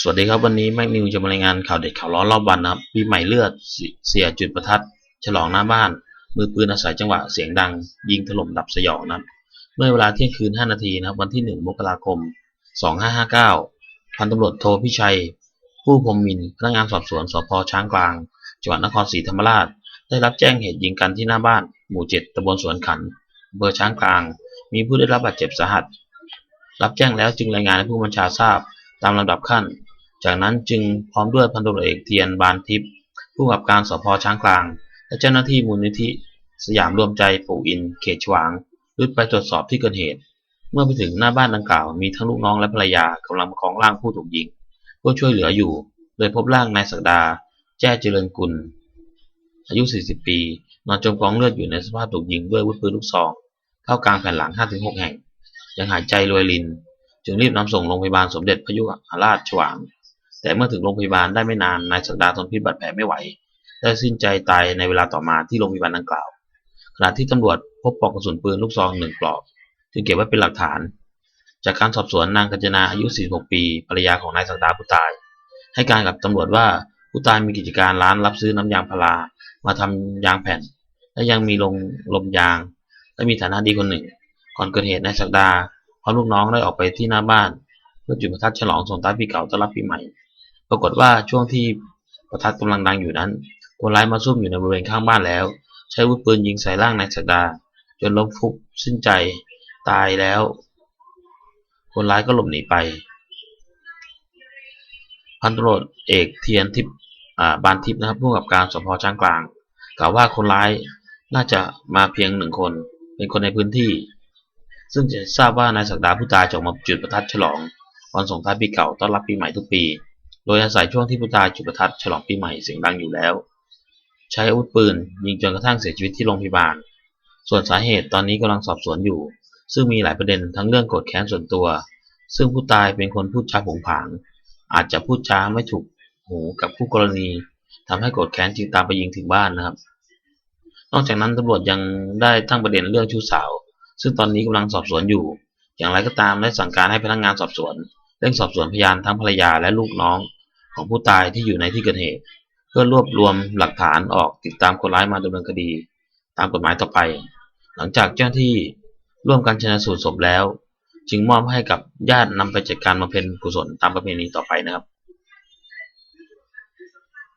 สวัสดีครับวันนี้แม็กนิวจะมารายงานข่าวเด็ดข่าวร้อนรอบวันนะครับปีใหม่เลือดเสียจุดประทัด ฉลองหน้าบ้าน มือปืนอาศัยจังหวะเสียงดัง ยิงถล่มดับสยองนะครับเมื่อเวลาเที่ยงคืน 5 นาทีนะครับวันที่ 1 มกราคม 2559 พันตำรวจโทพิชัย ผู้พรมมินพนักงานสอบสวนสพช้างกลาง จังหวัดนครศรีธรรมราช ได้รับแจ้งเหตุยิงกันที่หน้าบ้าน หมู่ 7ตำบลสวนขันอำเภอช้างกลาง มีผู้ได้รับบาดเจ็บสาหัส รับแจ้งแล้วจึงรายงานให้ผู้บัญชาทราบ ตามลำดับขั้น จากนั้นจึงพร้อมด้วยพันตำรวจเอกเทียนบานทิพย์ผู้กับการสพช้างกลาง และเจ้าหน้าที่มูลนิธิ สยามรวมใจปู่อิน เขตฉวางรุดไปตรวจสอบที่เกิดเหตุ เมื่อไปถึงหน้าบ้านดังกล่าวมีทั้งลูกน้องและภรรยากำลังประคองร่างผู้ถูกยิงเพื่อช่วยเหลืออยู่ โดยพบร่างนายศักดา แจ้เจริญกุล อายุ 40 ปี นอนจมกองเลือดอยู่ในสภาพถูกยิงด้วยวุธปืนลูกซอง เข้ากลางแผ่นหลัง 5-6 แห่ง ยังหายใจรวยริน จึงรีบนำส่งโรงพยาบาลสมเด็จพระยุพราชฉวาง แต่เมื่อถึงโรงพยาบาลได้ไม่นานนายศักดาทนพิษบาดแผลไม่ไหวได้สิ้นใจตายในเวลาต่อมาที่โรงพยาบาลดังกล่าว ขณะที่ตำรวจพบปลอกกระสุนปืนลูกซองหนึ่งปลอก จึงเก็บไว้เป็นหลักฐาน จากการสอบสวนนางกัญจนาอายุ 46 ปีภรรยาของนายศักดาผู้ตาย ให้การกับตำรวจว่าผู้ตายมีกิจการร้านรับซื้อน้ำยางพารามาทำยางแผ่น และยังมีลงลมยาง และมีฐานะดีคนหนึ่ง ก่อนเกิดเหตุนายศักดา พร้อมลูกน้องได้ออกไปที่หน้าบ้าน เพื่อจุดประทัดฉลองส่งท้ายปีเก่าต้อนรับปีใหม่ ปรากฏว่าช่วงที่ประทัดกำลังดังอยู่นั้น คนร้ายมาซุ่มอยู่ในบริเวณข้างบ้านแล้ว ใช้อาวุธปืนยิงใส่ร่างนายศักดา จนล้มฟุบสิ้นใจตายแล้ว คนร้ายก็หลบหนีไป พันตำรวจเอกเทียนทิพย์บานทิพย์นะครับผู้กับการสพช้างกลาง กล่าวว่าคนร้ายน่าจะมาเพียงหนึ่งคน เป็นคนในพื้นที่ ซึ่งจะทราบว่านายศักดาผู้ตายจะออกมาจุดประทัดฉลอง วันส่งท้ายปีเก่าต้อนรับปีใหม่ทุกปี โดยอาศัยช่วงที่ผู้ตายจุดประทัดฉลองปีใหม่เสียงดังอยู่แล้ว ใช้อาวุธปืนยิงจนกระทั่งเสียชีวิตที่โรงพยาบาล ส่วนสาเหตุตอนนี้กำลังสอบสวนอยู่ ซึ่งมีหลายประเด็นทั้งเรื่องโกรธแค้นส่วนตัว ซึ่งผู้ตายเป็นคนพูดจาผงผาง อาจจะพูดจาไม่ถูกหูกับผู้กรณีทำให้โกรธแค้นจึงตามไปยิงถึงบ้านนะครับ นอกจากนั้นตำรวจยังได้ตั้งประเด็นเรื่องชู้สาว ซึ่งตอนนี้กำลังสอบสวนอยู่ อย่างไรก็ตามได้สั่งการให้พนักงานสอบสวนเร่งสอบสวนพยานทั้งภรรยาและลูกน้องของผู้ตายที่อยู่ในที่เกิดเหตุ เพื่อรวบรวมหลักฐานออกติดตามคนร้ายมาดำเนินคดี ตามกฎหมายต่อไป หลังจากเจ้าหน้าที่ร่วมกันชนะสูตรศพแล้ว จึงมอบให้กับญาตินำไปจัดการบำเพ็ญกุศลตามประเพณีต่อไปนะครับ